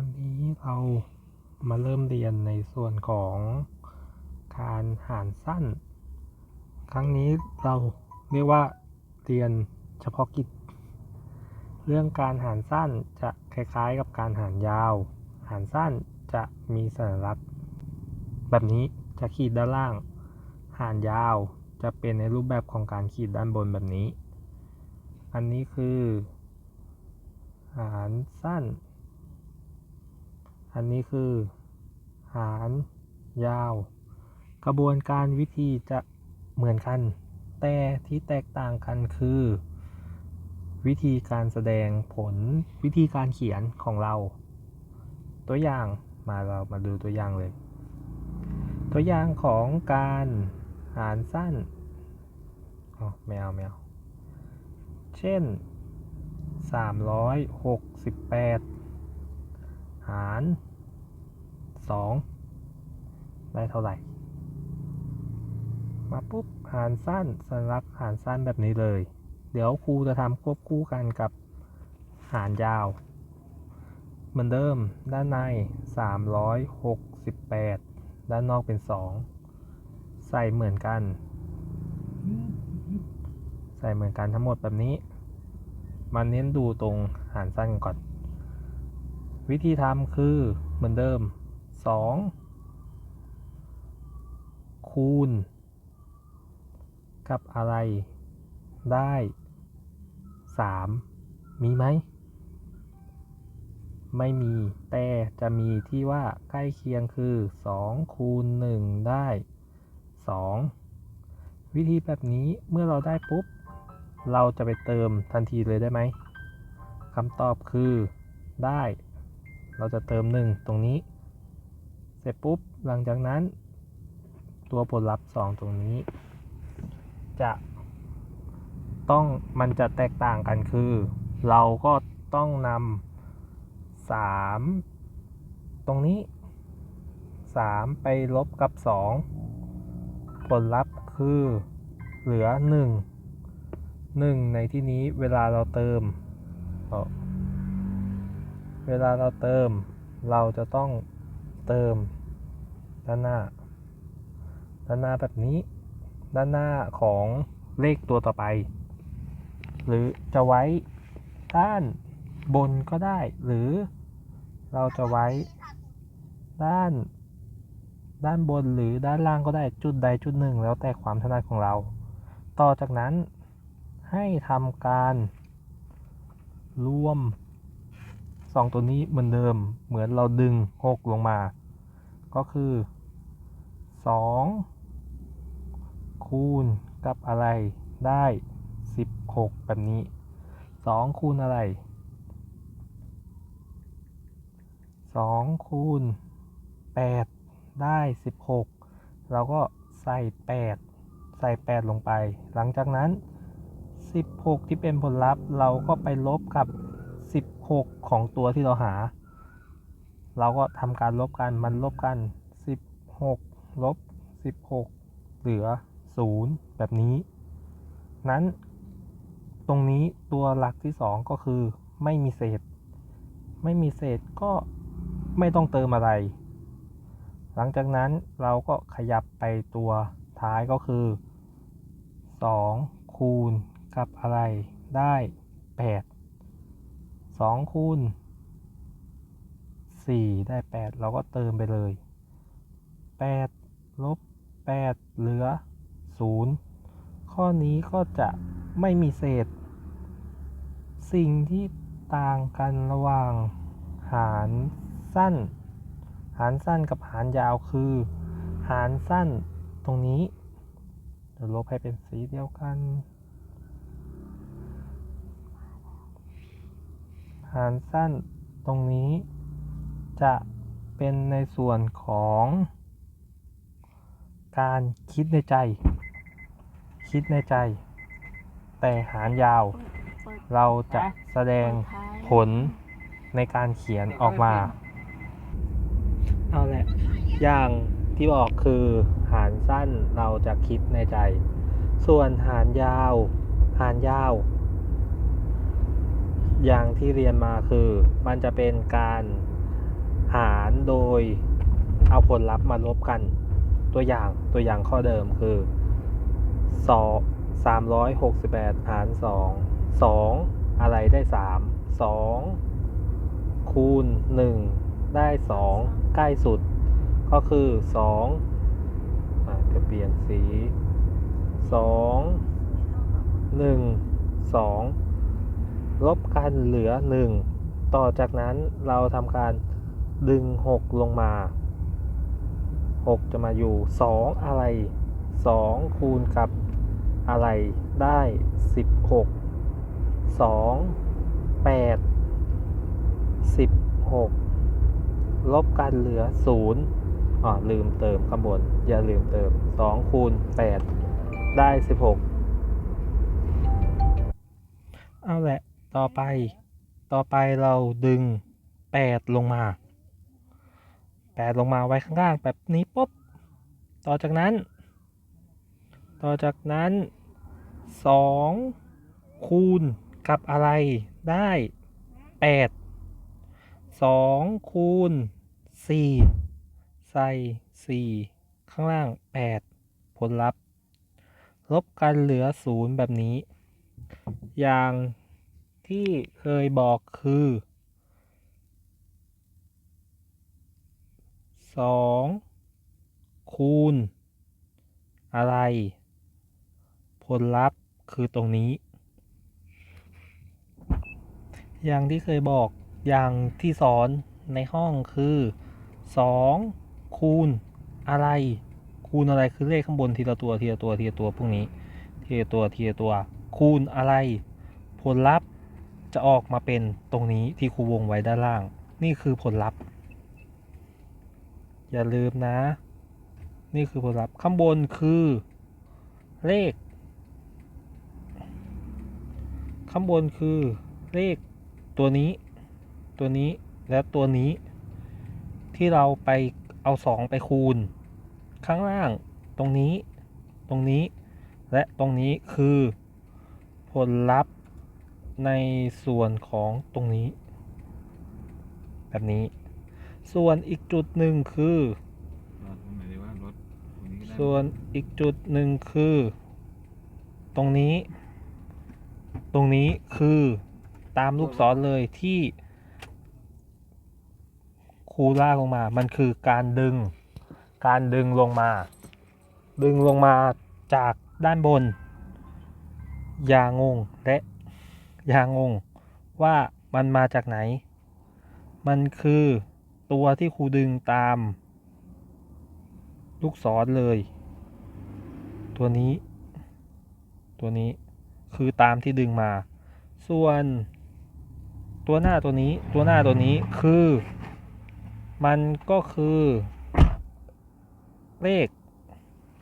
วันนี้เรามาเริ่มเรียนในส่วนของการหารสั้น ครั้งนี้เราเรียกว่าเรียนเฉพาะกิจ เรื่องการหารสั้นจะคล้ายๆกับการหารยาว หารสั้นจะมีสัญลักษณ์ แบบนี้จะขีดด้านล่าง หารยาวจะเป็นในรูปแบบของการขีดด้านบนแบบนี้ อันนี้คือ หารสั้น อันนี้คือ หารยาว กระบวนการวิธีจะเหมือนกัน แต่ที่แตกต่างกันคือ วิธีการแสดงผลวิธีการเขียนของเรา ตัวอย่างมาเรามาดูตัวอย่างเลย ตัวอย่างของการหารสั้นอ๋อไม่เอาไม่เอาเช่น 368 หาร 2 ได้เท่าไหร่ มาปุ๊บหารสั้นสัญลักษณ์หารสั้นแบบนี้เลย เดี๋ยวครูจะทำควบคู่กันกับหารยาว เหมือนเดิมด้านใน 368 ด้านนอกเป็น 2 ใส่เหมือนกัน ใส่เหมือนกันทั้งหมดแบบนี้ มาเน้นดูตรงหารสั้นก่อน วิธีทำคือเหมือนเดิม 2 คูณ กับอะไร ได้ 3 มีไหม ไม่มี แต่จะมีที่ว่าใกล้เคียงคือ 2 คูณ 1 ได้ 2 วิธีแบบนี้เมื่อเราได้ปุ๊บ เราจะไปเติมทันทีเลยได้ไหมคำตอบคือได้ เราจะเติม 1 ตรงนี้ เสร็จปุ๊บหลังจากนั้น ตัวผลลัพธ์ 2 ตรงนี้ จะต้องมันจะแตกต่างกันคือ เราก็ต้องนำสามตรงนี้สามไปลบกับสองผลลัพธ์คือเหลือหนึ่งหนึ่งในที่นี้เวลาเราเติม เวลาเราเติม เราจะต้องเติมด้านหน้า ด้านหน้าแบบนี้ ด้านหน้าของเลขตัวต่อไป หรือจะไว้ด้านบนก็ได้ หรือเราจะไว้ด้าน ด้านบนหรือด้านล่างก็ได้จุดใดจุดหนึ่ง แล้วแต่ความถนัดของเรา ต่อจากนั้นให้ทำการรวม สองตัวนี้เหมือนเดิม เหมือนเราดึงหกลงมา ก็คือสองคูณกับอะไรได้สิบหกแบบนี้สองคูณอะไรสองคูณแปดได้สิบหกเราก็ใส่แปดใส่แปดลงไป หลังจากนั้นสิบหกที่เป็นผลลัพธ์เราก็ไปลบกับ สิบหกของตัวที่เราหา เราก็ทำการลบกันมันลบกันสิบหกลบสิบหกเหลือศูนย์แบบนี้ นั้น ตรงนี้ตัวหลักที่สองก็คือไม่มีเศษ ไม่มีเศษก็ไม่ต้องเติมอะไร หลังจากนั้นเราก็ขยับไปตัวท้ายก็คือ 2 คูณกับอะไรได้ 8 2คูณ4ได้ 8 เราก็เติมไปเลย 8 ลบ 8 เหลือ 0 ข้อนี้ก็จะไม่มีเศษ สิ่งที่ต่างกันระหว่างหารสั้น หารสั้นกับหารยาวคือ หารสั้นตรงนี้เดี๋ยวลบให้เป็นสีเดียวกัน หารสั้นตรงนี้ จะเป็นในส่วนของ การคิดในใจ คิดในใจ แต่หารยาว เราจะแสดงผลในการเขียนออกมา เอาแหละ อย่างที่บอกคือหารสั้นเราจะคิดในใจ ส่วนหารยาว หารยาว อย่างที่เรียนมาคือมันจะเป็นการหารโดยเอาผลลัพธ์มาลบกัน ตัวอย่างตัวอย่างข้อเดิมคือสองสามร้อยหกสิบแปดหารสองสองอะไรได้สามสองคูณหนึ่งได้สองใกล้สุด ก็คือสองจะเปลี่ยนสีสองหนึ่งสอง ลบกันเหลือหนึ่งต่อจากนั้นเราทำการดึงหกลงมาหกจะมาอยู่สองอะไรสองคูณกับอะไรได้สิบหกสองแปดสิบหกลบกันเหลือศูนย์อ๋อลืมเติมข้างบน อย่าลืมเติมสองคูณแปดได้สิบหกเอาแหละ ต่อไป ต่อไปเราดึงแปดลงมาแปดลงมาไว้ข้างล่างแบบนี้ปุ๊บ ต่อจากนั้น ต่อจากนั้นสองคูณกับอะไรได้แปดสองคูณสี่ใส่สี่ข้างล่างแปดผลลัพธ์ ลบกันเหลือศูนย์แบบนี้ อย่าง ที่เคยบอกคือสองคูณ อะไร ผลลัพธ์คือตรงนี้ อย่างที่เคยบอกอย่างที่สอนในห้องคือสองคูณ อะไร คูณอะไรคือเลขข้างบนทีละตัวทีละตัวทีละตัวพวกนี้ทีละตัวทีละตัว คูณอะไร ผลลัพธ์ จะออกมาเป็นตรงนี้ที่ครูวงไว้ด้านล่าง นี่คือผลลัพธ์ อย่าลืมนะ นี่คือผลลัพธ์ข้างบนคือเลข ข้างบนคือเลขตัวนี้ ตัวนี้และตัวนี้ ที่เราไปเอาสองไปคูณ ข้างล่างตรงนี้ ตรงนี้ และตรงนี้คือผลลัพธ์ ในส่วนของตรงนี้ แบบนี้ ส่วนอีกจุดหนึ่งคือรถหมายถึงว่ารถตรงนี้ก็ได้ส่วนอีกจุดหนึ่งคือ ตรงนี้ ตรงนี้คือตามลูกศรเลยที่ครูลากลงมา มันคือการดึง การดึงลงมา ดึงลงมาจากด้านบน อย่างงและ อย่างงว่ามันมาจากไหน มันคือตัวที่ครูดึงตาม ลูกศรเลย ตัวนี้ ตัวนี้คือตามที่ดึงมา ส่วน ตัวหน้าตัวนี้ ตัวหน้าตัวนี้คือ มันก็คือ เลข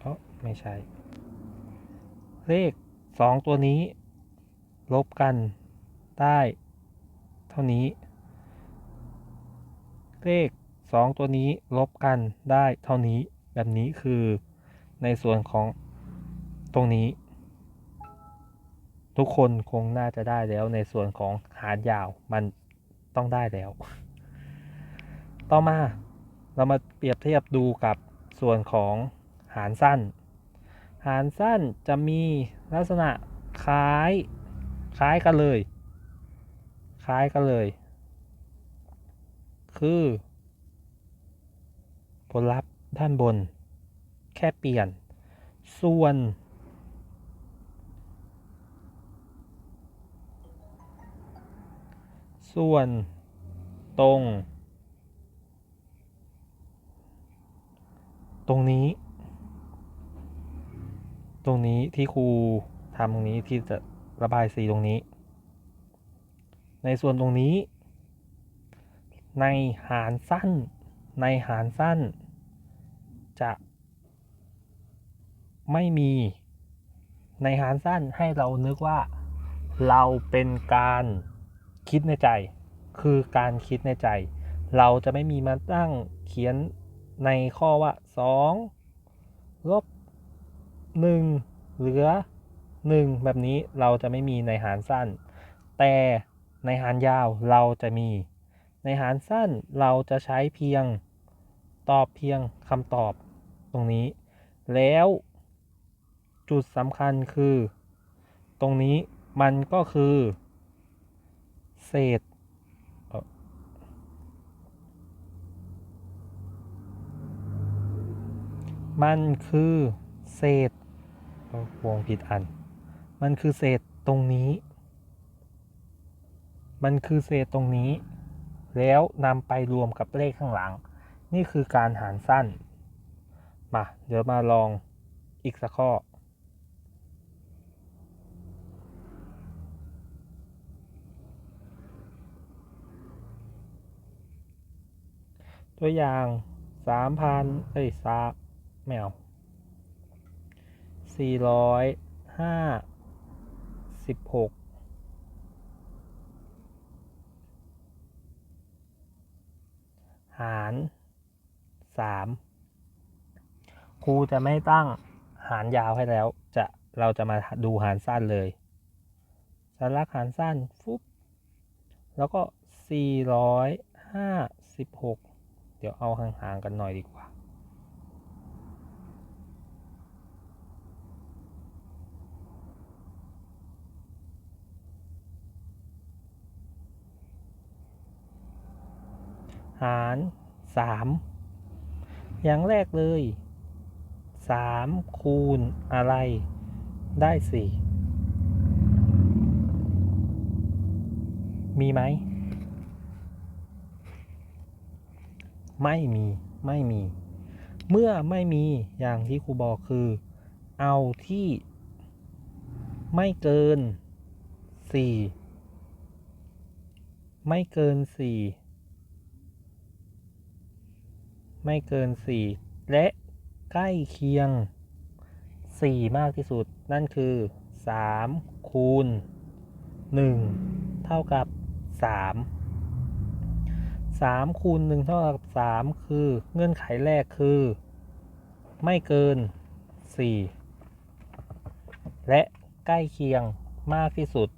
เออไม่ใช่ เลขสองตัวนี้ ลบกันได้เท่านี้ เลขสองตัวนี้ลบกันได้เท่านี้แบบนี้คือในส่วนของตรงนี้ ทุกคนคงน่าจะได้แล้วในส่วนของหารยาวมันต้องได้แล้ว ต่อมาเรามาเปรียบเทียบดูกับส่วนของหารสั้น หารสั้นจะมีลักษณะคล้าย คล้ายกันเลย คล้ายกันเลย คือ ผลลัพธ์ด้านบน แค่เปลี่ยน ส่วน ส่วนตรง ตรงนี้ ตรงนี้ที่ครูทำตรงนี้ที่จะ ระบายสีตรงนี้ ในส่วนตรงนี้ ในหารสั้น ในหารสั้น จะไม่มีในหารสั้นให้เรานึกว่าเราเป็นการคิดในใจ คือการคิดในใจ เราจะไม่มีมาตั้งเขียนในข้อว่า 2 ลบ 1 เหลือ 1 แบบนี้เราจะไม่มีในหารสั้น แต่ในหารยาวเราจะมี ในหารสั้นเราจะใช้เพียงตอบเพียงคำตอบตรงนี้ แล้วจุดสำคัญคือ ตรงนี้มันก็คือ เศษมันคือเศษวงผิดอัน มันคือเศษตรงนี้ มันคือเศษตรงนี้ แล้วนำไปรวมกับเลขข้างหลัง นี่คือการหารสั้น มา เดี๋ยวมาลองอีกสักข้อ ตัวอย่างสามพันเอ้ยสามไม่เอาสี่ร้อยห้า สิบหกหารสามครูจะไม่ตั้งหารยาวให้แล้ว จะเราจะมาดูหารสั้นเลยสลักหารสั้นฟุบแล้วก็สี่ร้อยห้าสิบหกเดี๋ยวเอาห่างๆกันหน่อยดีกว่า หารสามอย่างแรกเลยสามคูณอะไรได้สี่มีไหม ไม่มีไม่มี เมื่อไม่มีอย่างที่ครูบอกคือ เอาที่ไม่เกินสี่ไม่เกินสี่ ไม่เกินสี่และใกล้เคียงสี่มากที่สุด นั่นคือสามคูณหนึ่งเท่ากับสามสามคูณหนึ่งเท่ากับสามคือเงื่อนไขแรกคือ ไม่เกินสี่และใกล้เคียงมากที่สุด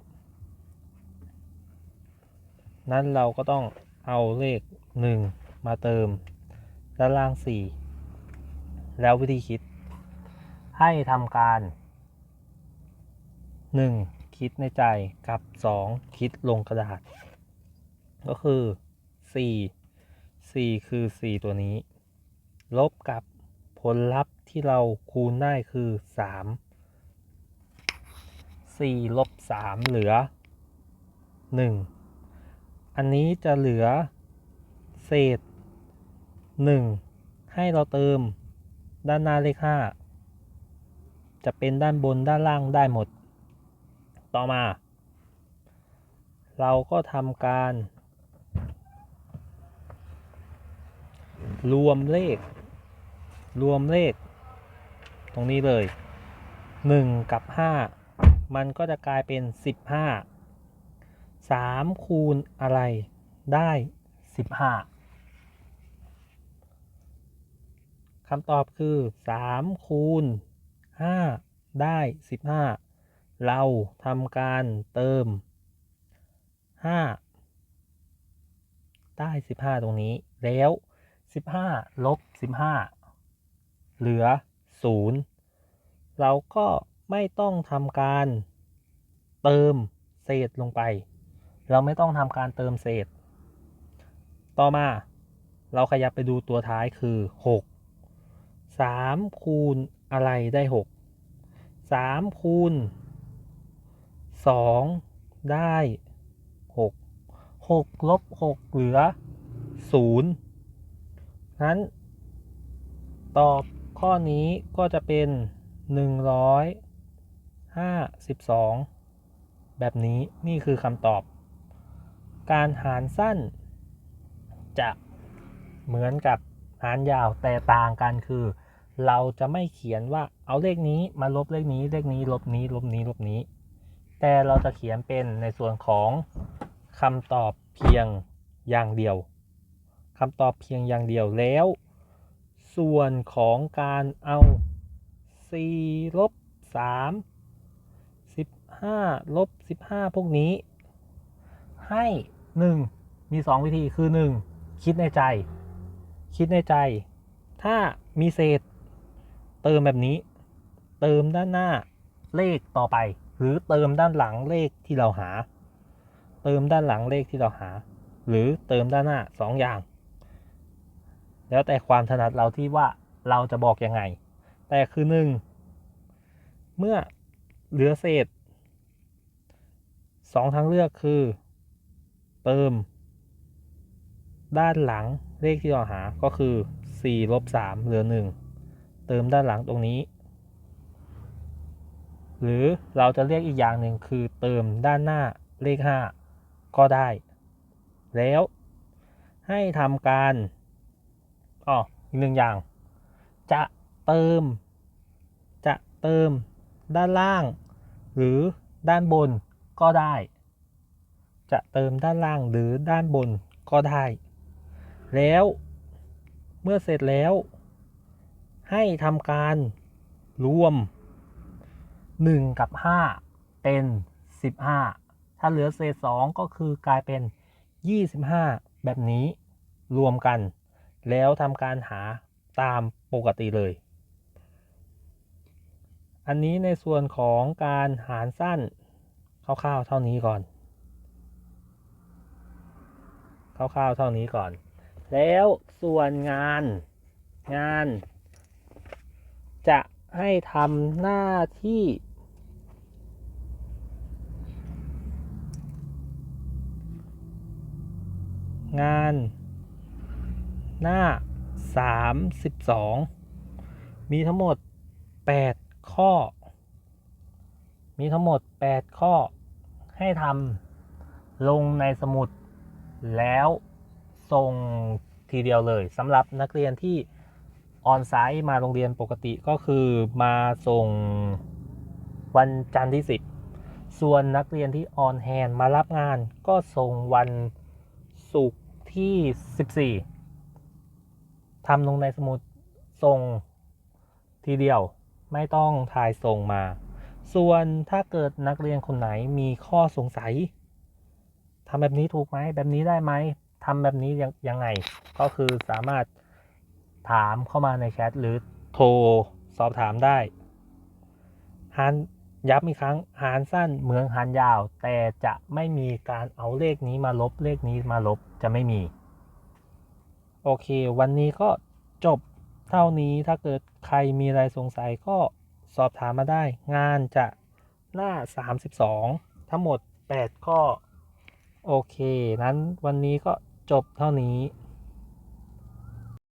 นั้นเราก็ต้องเอาเลขหนึ่งมาเติม ด้านล่างสี่แล้ววิธีคิด ให้ทำการหนึ่งคิดในใจกับสองคิดลงกระดาษ ก็คือ 4 4 คือ 4 ตัวนี้ ลบกับผลลัพธ์ที่เราคูณได้คือ 3 4 ลบ 3 เหลือ 1 อันนี้จะเหลือ เศษ 1 ให้เราเติมด้านหน้าเลข5จะเป็นด้านบนด้านล่างได้หมด ต่อมา เราก็ทำการ รวมเลข รวมเลข ตรงนี้เลย 1 กับ 5 มันก็จะกลายเป็น 15 3 คูณอะไรได้ 15 คำตอบคือ3คูณ5ได้ 15 เราทำการเติม 5 ได้ 15 ตรงนี้ แล้ว 15 ลบ 15 เหลือ 0 เราก็ไม่ต้องทำการเติมเศษลงไป เราไม่ต้องทำการเติมเศษ ต่อมาเราขยับไปดูตัวท้ายคือ 6 3 คูณอะไรได้ 6 3 คูณ 2 ได้ 6 6ลบ6เหลือ 0 นั้น ตอบข้อนี้ก็จะเป็น 152 แบบนี้นี่คือคำตอบ การหารสั้น จะเหมือนกับหารยาวแต่ต่างกันคือ เราจะไม่เขียนว่าเอาเลขนี้มาลบเลขนี้เลขนี้ลบนี้ลบนี้ลบนี้ แต่เราจะเขียนเป็นในส่วนของคำตอบเพียงอย่างเดียวคำตอบเพียงอย่างเดียวแล้ว ส่วนของการเอา4ลบ3 15ลบ15 พวกนี้ ให้ 1 มีสองวิธีคือหนึ่งคิดในใจ คิดในใจ ถ้ามีเศษ เติมแบบนี้ เติมด้านหน้าเลขต่อไป หรือเติมด้านหลังเลขที่เราหา เติมด้านหลังเลขที่เราหา หรือเติมด้านหน้าสองอย่าง แล้วแต่ความถนัดเราที่ว่าเราจะบอกยังไง แต่คือหนึ่งเมื่อเหลือเศษสองทางเลือกคือ เติม ด้านหลังเลขที่เราหาก็คือ4ลบ3เหลือ1 เติมด้านหลังตรงนี้ หรือเราจะเรียกอีกอย่างหนึ่งคือเติมด้านหน้าเลข 5 ก็ได้ แล้วให้ทำการอ๋ออีกหนึ่งอย่าง จะเติม จะเติมด้านล่าง หรือด้านบนก็ได้ จะเติมด้านล่างหรือด้านบนก็ได้ แล้วเมื่อเสร็จแล้ว ให้ทำการรวม 1 กับ 5 เป็น 15 ถ้าเหลือเศษ2ก็คือกลายเป็น 25 แบบนี้รวมกัน แล้วทำการหาตามปกติเลย อันนี้ในส่วนของการหารสั้นคร่าวๆเท่านี้ก่อนคร่าวๆเท่านี้ก่อน แล้วส่วนงานงาน จะให้ทำหน้าที่ งาน หน้า 32 มีทั้งหมด 8 ข้อ มีทั้งหมด 8 ข้อ ให้ทำลงในสมุดแล้วส่งทีเดียวเลยสำหรับนักเรียนที่ ออนไซต์มาโรงเรียนปกติก็คือมาส่งวันจันทร์ที่ 10 ส่วนนักเรียนที่ออนแฮนมารับงานก็ส่งวันศุกร์ที่ 14ทำลงในสมุดส่งทีเดียวไม่ต้องถ่ายส่งมา ส่วนถ้าเกิดนักเรียนคนไหนมีข้อสงสัยทำแบบนี้ถูกไหม แบบนี้ได้ไหมทำแบบนี้ยังยังไง ก็คือสามารถ ถามเข้ามาในแชทหรือโทรสอบถามได้หารย้ำอีกครั้งหารสั้นเหมือนหารยาว แต่จะไม่มีการเอาเลขนี้มาลบเลขนี้มาลบจะไม่มี โอเค วันนี้ก็จบเท่านี้ถ้าเกิดใครมีอะไรสงสัยก็สอบถามมาได้ งานจะหน้า 32 ทั้งหมด 8 ข้อ โอเค นั้นวันนี้ก็จบเท่านี้